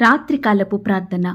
రాత్రికాలపు ప్రార్థన.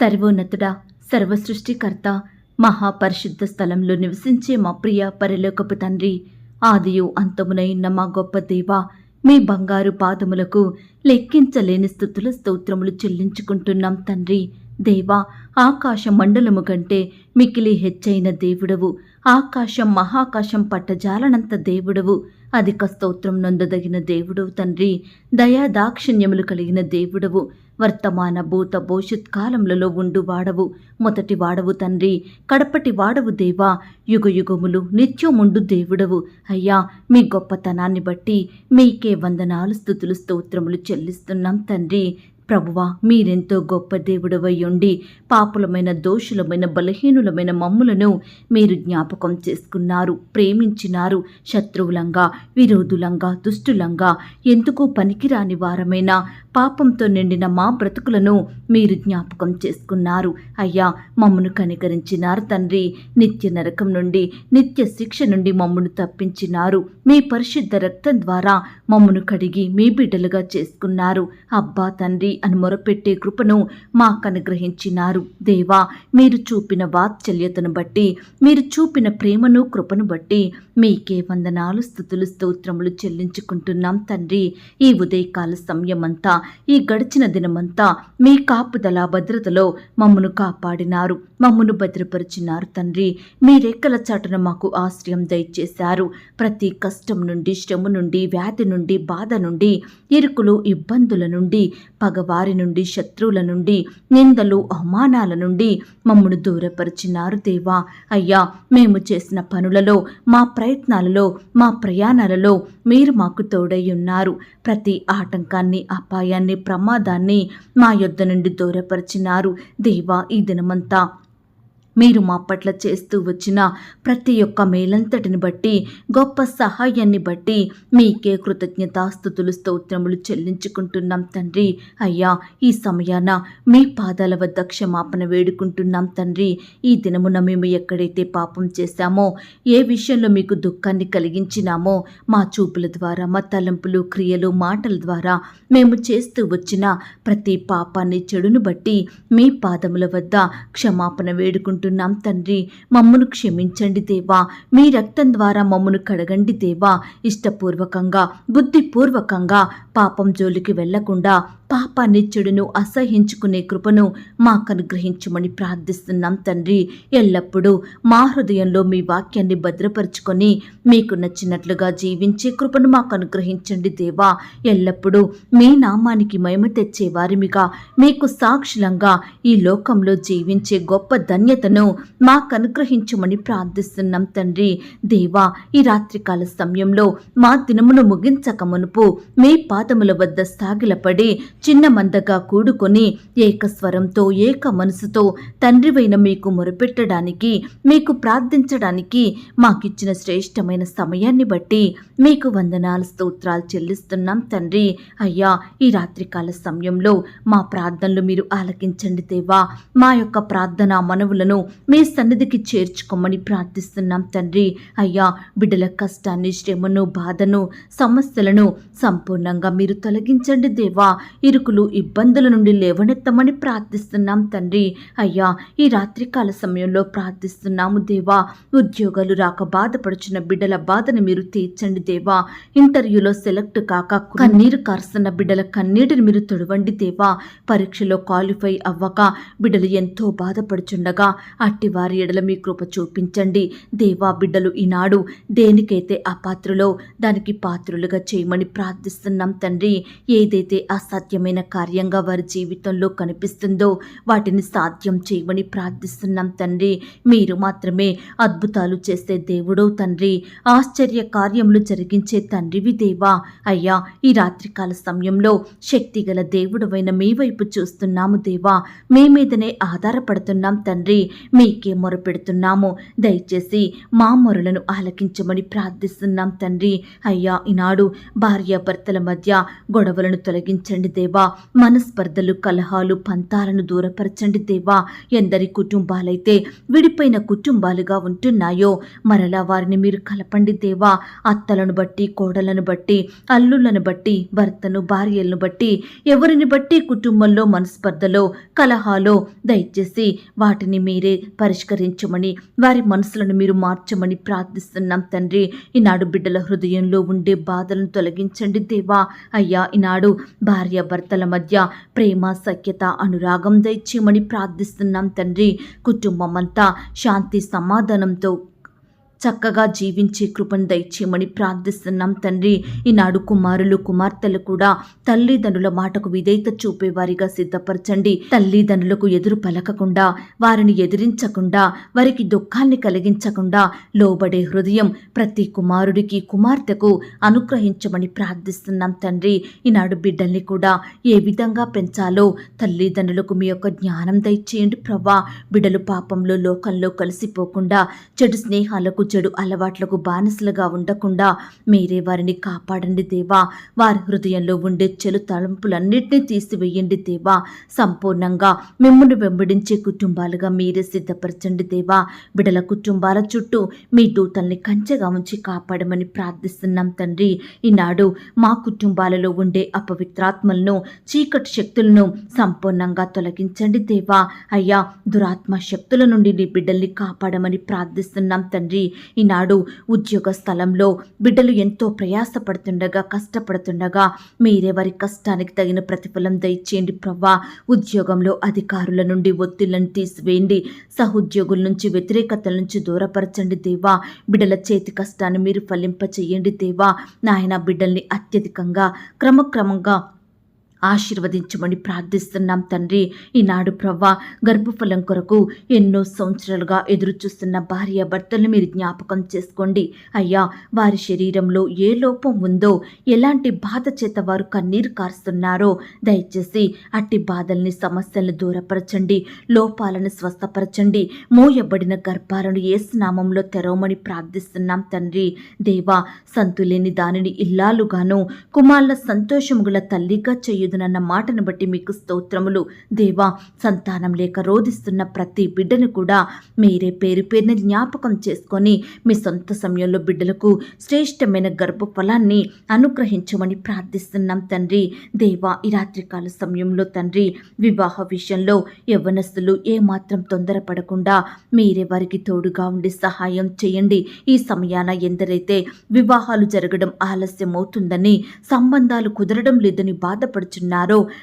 సర్వోన్నతుడా సర్వసృష్టికర్త మహాపరిశుద్ధ స్థలంలో నివసించే మా ప్రియ పరిలోకపు తండ్రి ఆదియు అంతమునైన్న మా గొప్ప దేవ మీ బంగారు పాదములకు లెక్కించలేని స్థుతుల స్తోత్రములు చెల్లించుకుంటున్నాం తండ్రి. దేవా ఆకాశ మండలము కంటే మికిలి హెచ్చైన దేవుడవు. ఆకాశం మహాకాశం పట్టజాలనంత దేవుడవు. అధిక స్తోత్రం నొందదగిన దేవుడవు తండ్రి దయా దాక్షిణ్యములు కలిగిన దేవుడవు. వర్తమాన భూత భవిష్యత్ కాలములలో ఉండు వాడవు. మొదటి వాడవు తండ్రి కడపటి వాడవు దేవా. యుగ యుగములు నిత్యముండు దేవుడవు. అయ్యా మీ గొప్పతనాన్ని బట్టి మీకే వందనాలు స్థుతులు స్తోత్రములు చెల్లిస్తున్నాం తండ్రి. ప్రభువా మీరెంతో గొప్ప దేవుడవై ఉండి పాపులమైన దోషులమైన బలహీనులమైన మమ్ములను మీరు జ్ఞాపకం చేసుకున్నారు. ప్రేమించినారు శత్రువులంగా విరోధులంగా దుష్టులంగా. ఎందుకో పనికిరాని వారమైన పాపంతో నిండిన మా బ్రతుకులను మీరు జ్ఞాపకం చేసుకున్నారు. అయ్యా మమ్మను కనికరించినారు తండ్రి. నిత్య నరకం నుండి నిత్య శిక్ష నుండి మమ్మను తప్పించినారు. మీ పరిశుద్ధ రక్తం ద్వారా మమ్మను కడిగి మీ బిడ్డలుగా చేసుకున్నారు. అబ్బా తండ్రి అని మొరపెట్టే కృపను మాకు అనుగ్రహించినారు దేవా మీరు చూపిన వాత్సల్యతను బట్టి మీరు చూపిన ప్రేమను కృపను బట్టి మీకే వందనాలు స్థుతులు స్తోత్రములు చెల్లించుకుంటున్నాం తండ్రి. ఈ ఉదయకాల సమయమంతా ఈ గడిచిన దినమంతా మీ కాపుదల భద్రతలో మమ్మను కాపాడినారు మమ్మను భద్రపరిచినారు తండ్రి. మీ రెక్కల చాటున మాకు ఆశ్రయం దయచేశారు. ప్రతి కష్టం నుండి శ్రమ నుండి వ్యాధి నుండి బాధ నుండి ఇరుకులు ఇబ్బందుల నుండి పగవారి నుండి శత్రువుల నుండి నిందలు అవమానాల నుండి మమ్మను దూరపరిచినారు దేవా. అయ్యా మేము చేసిన పనులలో మా ప్ర ప్రయత్నాలలో మా ప్రయాణాలలో మీరు మాకు తోడై ఉన్నారు. ప్రతి ఆటంకాన్ని అపాయాన్ని ప్రమాదాన్ని మా యొద్ద నుండి దూరపరిచినారు. దేవా ఈ దినమంతా మీరు మా పట్ల చేస్తూ వచ్చిన ప్రతి ఒక్క మేలంతటిని బట్టి గొప్ప సహాయాన్ని బట్టి మీకే కృతజ్ఞతాస్థుతులు స్తోత్రములు చెల్లించుకుంటున్నాం తండ్రి. అయ్యా ఈ సమయాన మీ పాదాల వద్ద క్షమాపణ వేడుకుంటున్నాం తండ్రి. ఈ దినమున మేము ఎక్కడైతే పాపం చేశామో ఏ విషయంలో మీకు దుఃఖాన్ని కలిగించినామో మా చూపుల ద్వారా మా తలంపులు క్రియలు మాటల ద్వారా మేము చేస్తూ వచ్చిన ప్రతి పాపాన్ని చెడును బట్టి మీ పాదముల వద్ద క్షమాపణ వేడుకుంటున్నాం తండ్రి. మమ్మను క్షమించండి దేవా. మీ రక్తం ద్వారా మమ్మను కడగండి దేవా. ఇష్టపూర్వకంగా బుద్ధిపూర్వకంగా పాపం జోలికి వెళ్ళకుండా పాపాన్ని చెడును అసహించుకునే కృపను మాకు అనుగ్రహించమని ప్రార్థిస్తున్నాం తండ్రి. ఎల్లప్పుడూ మా హృదయంలో మీ వాక్యాన్ని భద్రపరుచుకొని మీకు నచ్చినట్లుగా జీవించే కృపను మాకు అనుగ్రహించండి దేవా. ఎల్లప్పుడూ మీ నామానికి మహిమ తెచ్చే వారిమిగా మీకు సాక్షులంగా ఈ లోకంలో జీవించే గొప్ప ధన్యతను మాకు అనుగ్రహించమని ప్రార్థిస్తున్నాం తండ్రి. దేవా ఈ రాత్రికాల సమయంలో మా దినమును ముగించక మునుపు మీ పాదముల వద్ద సాగిలపడి చిన్న మందగా కూడుకొని ఏకస్వరంతో ఏక మనసుతో తండ్రివైన మీకు మొరపెట్టడానికి మీకు ప్రార్థించడానికి మాకిచ్చిన శ్రేష్టమైన సమయాన్ని బట్టి మీకు వందనాలు స్తోత్రాలు చెల్లిస్తున్నాం తండ్రి. అయ్యా ఈ రాత్రికాల సమయంలో మా ప్రార్థనలు మీరు ఆలకించండి దేవా. మా యొక్క ప్రార్థన మనవులను మీ సన్నిధికి చేర్చుకోమని ప్రార్థిస్తున్నాం తండ్రి. అయ్యా బిడ్డల కష్టాన్ని శ్రమను బాధను సమస్యలను సంపూర్ణంగా మీరు తొలగించండి దేవా. ఇరుకులు ఇబ్బందుల నుండి లేవనెత్తమని ప్రార్థిస్తున్నాం తండ్రి. అయ్యా ఈ రాత్రికాల సమయంలో ప్రార్థిస్తున్నాము దేవా. ఉద్యోగాలు రాక బాధపడుచున్న బిడ్డల బాధను మీరు తీర్చండి దేవా. ఇంటర్వ్యూలో సెలెక్ట్ కాక కన్నీరు కారుస్తున్న బిడ్డల కన్నీటిని మీరు తొడవండి దేవా. పరీక్షలో క్వాలిఫై అవ్వక బిడ్డలు ఎంతో బాధపడుచుండగా అట్టి వారి ఎడల మీ కృప చూపించండి. దేవా బిడ్డలు ఈనాడు దేనికైతే అపాత్రులో దానికి పాత్రులుగా చేయమని ప్రార్థిస్తున్నాం తండ్రి. ఏదైతే అసాధ్యమైన కార్యంగా వారి జీవితంలో కనిపిస్తుందో వాటిని సాధ్యం చేయమని ప్రార్థిస్తున్నాం తండ్రి. మీరు మాత్రమే అద్భుతాలు చేసే దేవుడో తండ్రి. ఆశ్చర్య కార్యములు జరిగించే తండ్రివి దేవా. అయ్యా ఈ రాత్రికాల సమయంలో శక్తిగల దేవుడవైన మీ వైపు చూస్తున్నాము దేవా. మీ మీదనే ఆధారపడుతున్నాం తండ్రి. మీకే మొరపెడుతున్నాము. దయచేసి మా మొరలను ఆలకించమని ప్రార్థిస్తున్నాం తండ్రి. అయ్యా ఈనాడు భార్యాభర్తల మధ్య గొడవలను తొలగించండి దేవా. మనస్పర్ధలు కలహాలు పంతాలను దూరపరచండి దేవా. ఎందరి కుటుంబాలైతే విడిపోయిన కుటుంబాలుగా ఉంటున్నాయో మరలా వారిని మీరు కలపండి దేవా. అత్తలను బట్టి కోడలను బట్టి అల్లులను బట్టి భర్తను భార్యలను బట్టి ఎవరిని బట్టి కుటుంబంలో మనస్పర్ధలో కలహాలో దయచేసి వాటిని మీరే పరిష్కరించమని వారి మనసులను మీరు మార్చమని ప్రార్థిస్తున్నాం తండ్రి. ఈనాడు బిడ్డల హృదయంలో ఉండే బాధలను తొలగించండి దేవా. అయ్యా ఈనాడు భార్య భర్తల మధ్య ప్రేమ సఖ్యత అనురాగం దయచేయమని ప్రార్థిస్తున్నాం తండ్రి. కుటుంబం అంతా శాంతి సమాధానంతో చక్కగా జీవించే కృపను దయచేయమని ప్రార్థిస్తున్నాం తండ్రి. ఈనాడు కుమారులు కుమార్తెలు కూడా తల్లిదండ్రుల మాటకు విధేయత చూపేవారిగా సిద్ధపరచండి. తల్లిదండ్రులకు ఎదురు పలకకుండా వారిని ఎదిరించకుండా వారికి దుఃఖాన్ని కలిగించకుండా లోబడే హృదయం ప్రతి కుమారుడికి కుమార్తెకు అనుగ్రహించమని ప్రార్థిస్తున్నాం తండ్రి. ఈనాడు బిడ్డల్ని కూడా ఏ విధంగా పెంచాలో తల్లిదండ్రులకు మీ యొక్క జ్ఞానం దయచేయండి ప్రభా. బిడ్డలు పాపంలో లోకంలో కలిసిపోకుండా చెడు స్నేహాలకు చెడు అలవాట్లకు బానిసలుగా ఉండకుండా మీరే వారిని కాపాడండి దేవా. వారి హృదయంలో ఉండే చెడు తలంపులన్నింటినీ తీసివేయండి దేవా. సంపూర్ణంగా మిమ్మల్ని వెంబడించే కుటుంబాలుగా మీరే సిద్ధపరచండి దేవా. బిడల కుటుంబాల చుట్టూ మీ దూతల్ని కంచెగా ఉంచి కాపాడమని ప్రార్థిస్తున్నాం తండ్రి. ఈనాడు మా కుటుంబాలలో ఉండే అపవిత్రాత్మలను చీకటి శక్తులను సంపూర్ణంగా తొలగించండి దేవా. అయ్యా దురాత్మ శక్తుల నుండి నీ బిడ్డల్ని కాపాడమని ప్రార్థిస్తున్నాం తండ్రి. ఈనాడు ఉద్యోగ స్థలంలో బిడ్డలు ఎంతో ప్రయాసపడుతుండగా కష్టపడుతుండగా మీరే వారి కష్టానికి తగిన ప్రతిఫలం దయచేయండి ప్రవ్వా. ఉద్యోగంలో అధికారుల నుండి ఒత్తిళ్ళను తీసివేయండి. సహోద్యోగుల నుంచి వ్యతిరేకతల నుంచి దూరపరచండి దేవా. బిడ్డల చేతి కష్టాన్ని మీరు ఫలింపచేయండి దేవా. నాయన బిడ్డల్ని అత్యధికంగా క్రమక్రమంగా ఆశీర్వదించమని ప్రార్థిస్తున్నాం తండ్రి. ఈనాడు ప్రవ్వా గర్భఫలం కొరకు ఎన్నో సంవత్సరాలుగా ఎదురుచూస్తున్న భార్య భర్తలను మీరు జ్ఞాపకం చేసుకోండి. అయ్యా వారి శరీరంలో ఏ లోపం ఉందో ఎలాంటి బాధ చేత వారు కన్నీరు కారుస్తున్నారో దయచేసి అట్టి బాధల్ని సమస్యలను దూరపరచండి. లోపాలను స్వస్థపరచండి. మోయబడిన గర్భాలను ఏ స్నామంలో తెరవమని ప్రార్థిస్తున్నాం తండ్రి. దేవా సంతులేని దానిని ఇల్లాలుగాను కుమార్ల సంతోషము గల తల్లిగా చేయుదునన్న మాటను బట్టి మీకు స్తోత్రములు. దేవా సంతానం లేక రోధిస్తున్న ప్రతి బిడ్డను కూడా మీరే పేరు పేరున జ్ఞాపకం చేసుకొని మీ సొంత సమయంలో బిడ్డలకు శ్రేష్టమైన గర్భఫలాన్ని అనుగ్రహించమని ప్రార్థిస్తున్నాం తండ్రి. దేవా ఈ రాత్రికాల సమయంలో తండ్రి వివాహ విషయంలో యవ్వనస్తులు ఏమాత్రం తొందరపడకుండా మీరే వారికి తోడుగా ఉండి సహాయం చేయండి. ఈ సమయాన ఎందరైతే వివాహాలు జరగడం ఆలస్యం అవుతుందని సంబంధాలు కుదరడం లేదని బాధపడుచు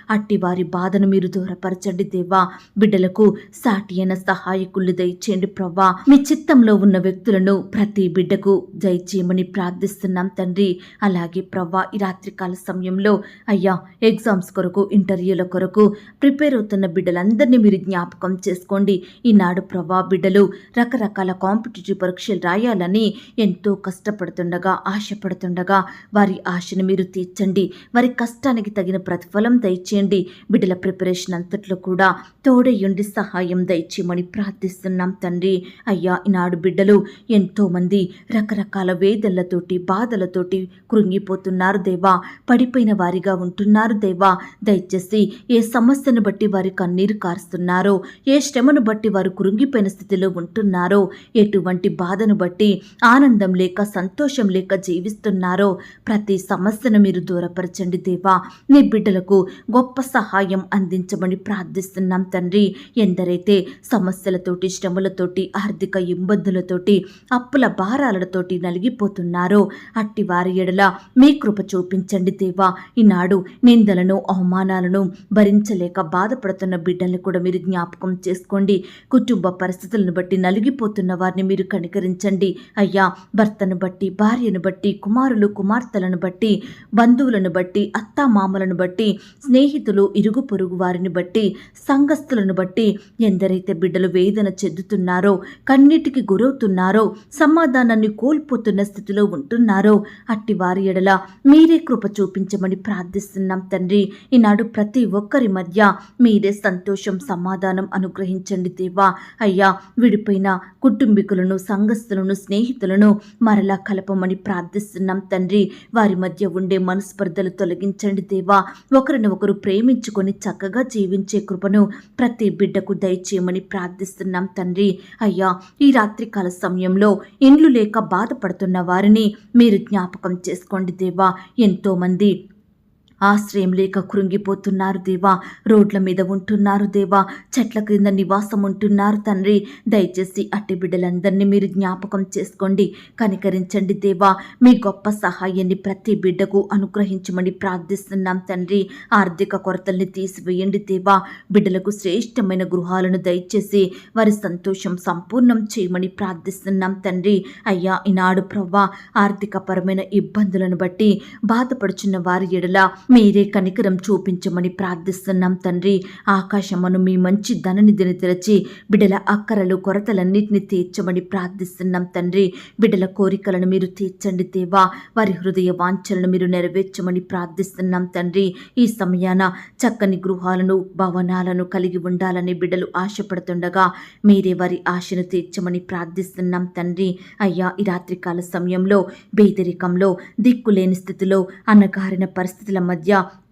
అట్టి వారి బాధను మీరు దూరపరచండి దేవా. బిడ్డలకు సాటి అయిన సహాయకులు దయచేయండి ప్రవ్వా. మీ చిత్తంలో ఉన్న వ్యక్తులను ప్రతి బిడ్డకు దయచేయమని ప్రార్థిస్తున్నాం తండ్రి. అలాగే ప్రవ్వా ఈ రాత్రికాల సమయంలో అయ్యా ఎగ్జామ్స్ కొరకు ఇంటర్వ్యూల కొరకు ప్రిపేర్ అవుతున్న బిడ్డలందరినీ మీరు జ్ఞాపకం చేసుకోండి. ఈనాడు ప్రవ్వా బిడ్డలు రకరకాల కాంపిటేటివ్ పరీక్షలు రాయాలని ఎంతో కష్టపడుతుండగా ఆశపడుతుండగా వారి ఆశను మీరు తీర్చండి. వారి కష్టానికి తగిన ప్రతి సత్ఫలం దయచేయండి. బిడ్డల ప్రిపరేషన్ అంతట్లో కూడా తోడయ్యుండి సహాయం దయచేయమని ప్రార్థిస్తున్నాం తండ్రి. అయ్యా ఈనాడు బిడ్డలు ఎంతోమంది రకరకాల వేదలతోటి బాధలతోటి కృంగిపోతున్నారు దేవా. పడిపోయిన వారిగా ఉంటున్నారు దేవా. దయచేసి ఏ సమస్యను బట్టి వారి కన్నీరు కారుస్తున్నారో ఏ శ్రమను బట్టి వారు కృంగిపోయిన స్థితిలో ఉంటున్నారో ఎటువంటి బాధను బట్టి ఆనందం లేక సంతోషం లేక జీవిస్తున్నారో ప్రతి సమస్యను మీరు దూరపరచండి దేవా. నీ బిడ్డలకు గొప్ప సహాయం అందించమని ప్రార్థిస్తున్నాం తండ్రి. ఎందరైతే సమస్యలతోటి శ్రమలతోటి ఆర్థిక ఇబ్బందులతోటి అప్పుల భారాలతోటి నలిగిపోతున్నారో అట్టి వారి ఎడల మీ కృప చూపించండి దేవా. ఈనాడు నిందలను అవమానాలను భరించలేక బాధపడుతున్న బిడ్డల్ని కూడా మీరు జ్ఞాపకం చేసుకోండి. కుటుంబ పరిస్థితులను బట్టి నలిగిపోతున్న వారిని మీరు కనికరించండి. అయ్యా భర్తను బట్టి భార్యను బట్టి కుమారులు కుమార్తెలను బట్టి బంధువులను బట్టి అత్తామామలను బట్టి బట్టి స్నేహితులు ఇరుగు పొరుగు వారిని బట్టి సంఘస్థులను బట్టి ఎందరైతే బిడ్డలు వేదన చెందుతున్నారో కన్నీటికి గురవుతున్నారో సమాధానాన్ని కోల్పోతున్న స్థితిలో ఉంటున్నారో అట్టి వారి ఎడల మీరే కృప చూపించమని ప్రార్థిస్తున్నాం తండ్రి. ఈనాడు ప్రతి ఒక్కరి మధ్య మీరే సంతోషం సమాధానం అనుగ్రహించండి దేవా. అయ్యా విడిపోయిన కుటుంబీకులను సంఘస్థులను స్నేహితులను మరలా కలపమని ప్రార్థిస్తున్నాం తండ్రి. వారి మధ్య ఉండే మనస్పర్ధలు తొలగించండి దేవా. ఒకరిని ఒకరు ప్రేమించుకొని చక్కగా జీవించే కృపను ప్రతి బిడ్డకు దయచేయమని ప్రార్థిస్తున్నాం తండ్రి. అయ్యా ఈ రాత్రికాల సమయంలో ఇండ్లు లేక బాధపడుతున్న వారిని మీరు జ్ఞాపకం చేసుకోండి దేవా. ఎంతోమంది ఆశ్రయం లేక కృంగిపోతున్నారు దేవా. రోడ్ల మీద ఉంటున్నారు దేవా. చెట్ల క్రింద నివాసం ఉంటున్నారు తండ్రి. దయచేసి అట్టి బిడ్డలందరినీ మీరు జ్ఞాపకం చేసుకోండి. కనికరించండి దేవా. మీ గొప్ప సహాయాన్ని ప్రతి బిడ్డకు అనుగ్రహించమని ప్రార్థిస్తున్నాం తండ్రి. ఆర్థిక కొరతల్ని తీసివేయండి దేవా. బిడ్డలకు శ్రేష్టమైన గృహాలను దయచేసి వారి సంతోషం సంపూర్ణం చేయమని ప్రార్థిస్తున్నాం తండ్రి. అయ్యా ఈనాడు ప్రవ్వా ఆర్థికపరమైన ఇబ్బందులను బట్టి బాధపడుచున్న వారి ఎడల మీరే కనికరం చూపించమని ప్రార్థిస్తున్నాం తండ్రి. ఆకాశమును మీ మంచి ధననిధిని తెరచి బిడ్డల అక్కరలు కొరతలన్నింటినీ తీర్చమని ప్రార్థిస్తున్నాం తండ్రి. బిడ్డల కోరికలను మీరు తీర్చండి దేవా. వారి హృదయ వాంఛలను మీరు నెరవేర్చమని ప్రార్థిస్తున్నాం తండ్రి. ఈ సమయాన చక్కని గృహాలను భవనాలను కలిగి ఉండాలని బిడ్డలు ఆశపడుతుండగా మీరే వారి ఆశను తీర్చమని ప్రార్థిస్తున్నాం తండ్రి. అయ్యా ఈ రాత్రికాల సమయంలో బేదరికంలో దిక్కులేని స్థితిలో అన్నగారిన పరిస్థితుల మధ్య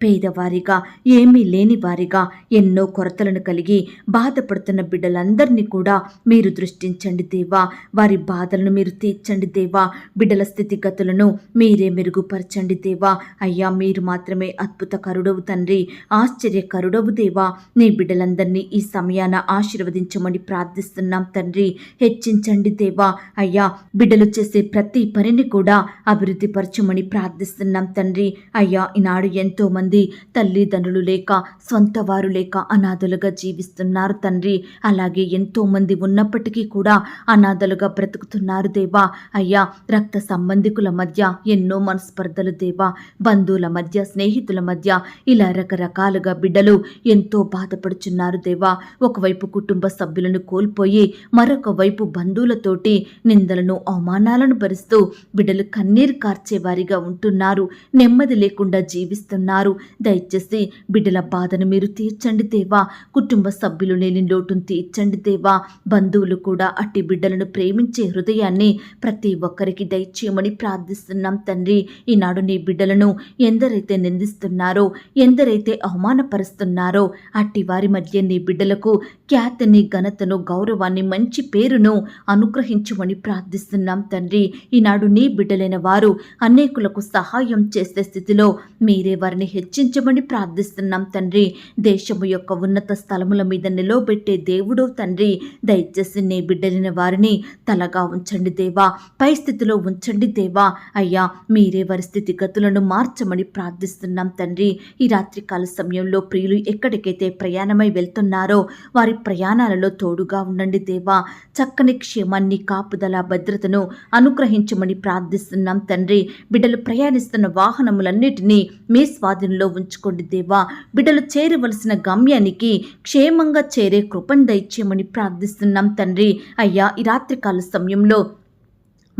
పేదవారిగా ఏమీ లేని వారిగా ఎన్నో కొరతలను కలిగి బాధపడుతున్న బిడ్డలందరినీ కూడా మీరు దృష్టించండి దేవా. వారి బాధలను మీరు తీర్చండి దేవా. బిడ్డల స్థితిగతులను మీరే మెరుగుపరచండి దేవా. అయ్యా మీరు మాత్రమే అద్భుతకరుడవు తండ్రి. ఆశ్చర్యకరుడవు దేవా. నీ బిడ్డలందరినీ ఈ సమయాన ఆశీర్వదించమని ప్రార్థిస్తున్నాం తండ్రి. హెచ్చించండి దేవా. అయ్యా బిడ్డలు చేసే ప్రతి పనిని కూడా అభివృద్ధి పరచమని ప్రార్థిస్తున్నాం తండ్రి. అయ్యా ఈనాడు ఎంతో మంది తల్లిదండ్రులు లేక సొంత వారు లేక అనాథలుగా జీవిస్తున్నారు తండ్రి. అలాగే ఎంతో మంది ఉన్నప్పటికీ కూడా అనాథలుగా బ్రతుకుతున్నారు దేవా. అయ్యా రక్త సంబంధికుల మధ్య ఎన్నో మనస్పర్ధలు దేవా. బంధువుల మధ్య స్నేహితుల మధ్య ఇలా రకరకాలుగా బిడ్డలు ఎంతో బాధపడుచున్నారు దేవా. ఒకవైపు కుటుంబ సభ్యులను కోల్పోయి మరొక వైపు బంధువులతోటి నిందలను అవమానాలను భరిస్తూ బిడ్డలు కన్నీరు కార్చేవారిగా ఉంటున్నారు. నెమ్మది లేకుండా జీవిస్తున్నారు దయచేసి బిడ్డల బాధను మీరు తీర్చండి దేవా. కుటుంబ సభ్యులు లేని లోటును తీర్చండి దేవా. బంధువులు కూడా అట్టి బిడ్డలను ప్రేమించే హృదయాన్ని ప్రతి ఒక్కరికి దయచేయమని ప్రార్థిస్తున్నాం తండ్రి. ఈనాడు నీ బిడ్డలను ఎందరైతే నిందిస్తున్నారో ఎందరైతే అవమానపరుస్తున్నారో అట్టి వారి మధ్య నీ బిడ్డలకు ఖ్యాతిని ఘనతను గౌరవాన్ని మంచి పేరును అనుగ్రహించమని ప్రార్థిస్తున్నాం తండ్రి. ఈనాడు నీ బిడ్డలైన వారు అనేకులకు సహాయం చేసే స్థితిలో మీరే వారిని హెచ్చించమని ప్రార్థిస్తున్నాం తండ్రి. దేశము యొక్క ఉన్నత స్థలముల మీద నిలవబెట్టే దేవుడు తండ్రి. దయచేసి నీ బిడ్డలిన వారిని తలగా ఉంచండి దేవా. పై స్థితిలో ఉంచండి దేవా. అయ్యా మీరే వారి స్థితిగతులను మార్చమని ప్రార్థిస్తున్నాం తండ్రి. ఈ రాత్రికాల సమయంలో ప్రియులు ఎక్కడికైతే ప్రయాణమై వెళ్తున్నారో వారి ప్రయాణాలలో తోడుగా ఉండండి దేవా. చక్కని క్షేమాన్ని కాపుదల భద్రతను అనుగ్రహించమని ప్రార్థిస్తున్నాం తండ్రి. బిడ్డలు ప్రయాణిస్తున్న వాహనములన్నిటినీ మీ స్వాధీనంలో ఉంచుకోండి దేవా. బిడ్డలు చేరవలసిన గమ్యానికి క్షేమంగా చేరే కృపను దయచేయమని ప్రార్థిస్తున్నాం తండ్రి. అయ్యా ఈ రాత్రికాల సమయంలో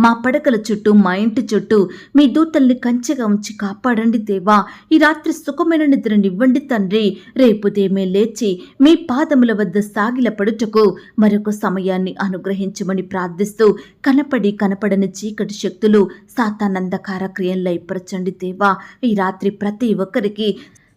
మా పడకల చుట్టూ మా ఇంటి చుట్టూ మీ దూతల్ని కంచెగా ఉంచి కాపాడండి దేవా. ఈ రాత్రి సుఖమైన నిద్రనివ్వండి తండ్రి. రేపు దేమే లేచి మీ పాదముల వద్ద సాగిల పడుటకు మరొక సమయాన్ని అనుగ్రహించమని ప్రార్థిస్తూ కనపడి కనపడని చీకటి శక్తులు సాతానందకార క్రియలు లయపరచండి దేవా. ఈ రాత్రి ప్రతి ఒక్కరికి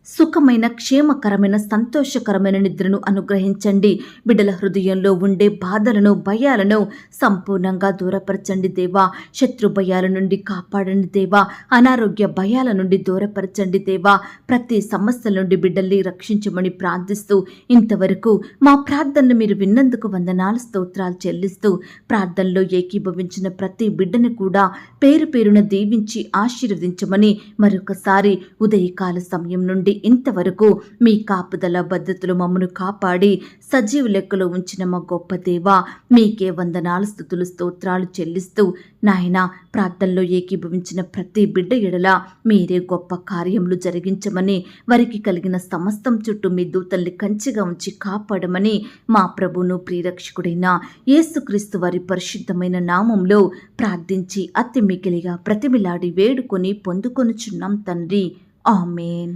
సుఖమైన క్షేమకరమైన సంతోషకరమైన నిద్రను అనుగ్రహించండి. బిడ్డల హృదయంలో ఉండే బాధలను భయాలను సంపూర్ణంగా దూరపరచండి దేవా. శత్రు భయాల నుండి కాపాడండి దేవా. అనారోగ్య భయాల నుండి దూరపరచండి దేవా. ప్రతి సమస్యల నుండి బిడ్డల్ని రక్షించమని ప్రార్థిస్తూ ఇంతవరకు మా ప్రార్థనలు మీరు విన్నందుకు వందనాలు స్తోత్రాలు చెల్లిస్తూ ప్రార్థనలో ఏకీభవించిన ప్రతి బిడ్డను కూడా పేరు పేరున దీవించి ఆశీర్వదించమని మరొకసారి ఉదయకాల సమయం నుండి ఇంతవరకు మీ కాపుదల భద్రతలు మమ్మను కాపాడి సజీవ లెక్కలో ఉంచిన మా గొప్ప దేవ మీకే వందనాలు స్థుతులు స్తోత్రాలు చెల్లిస్తూ నాయన ప్రార్థనలో ఏకీభవించిన ప్రతి బిడ్డ ఎడల మీరే గొప్ప కార్యములు జరిగించమని వారికి కలిగిన సమస్తం చుట్టూ మీ దూతల్ని కంచిగా ఉంచి కాపాడమని మా ప్రభును ప్రియరక్షకుడైన యేసుక్రీస్తు వారి పరిశుద్ధమైన నామంలో ప్రార్థించి అతి మిగిలిగా ప్రతిమిలాడి వేడుకొని పొందుకొనుచున్నాం తండ్రి. ఆమెన్.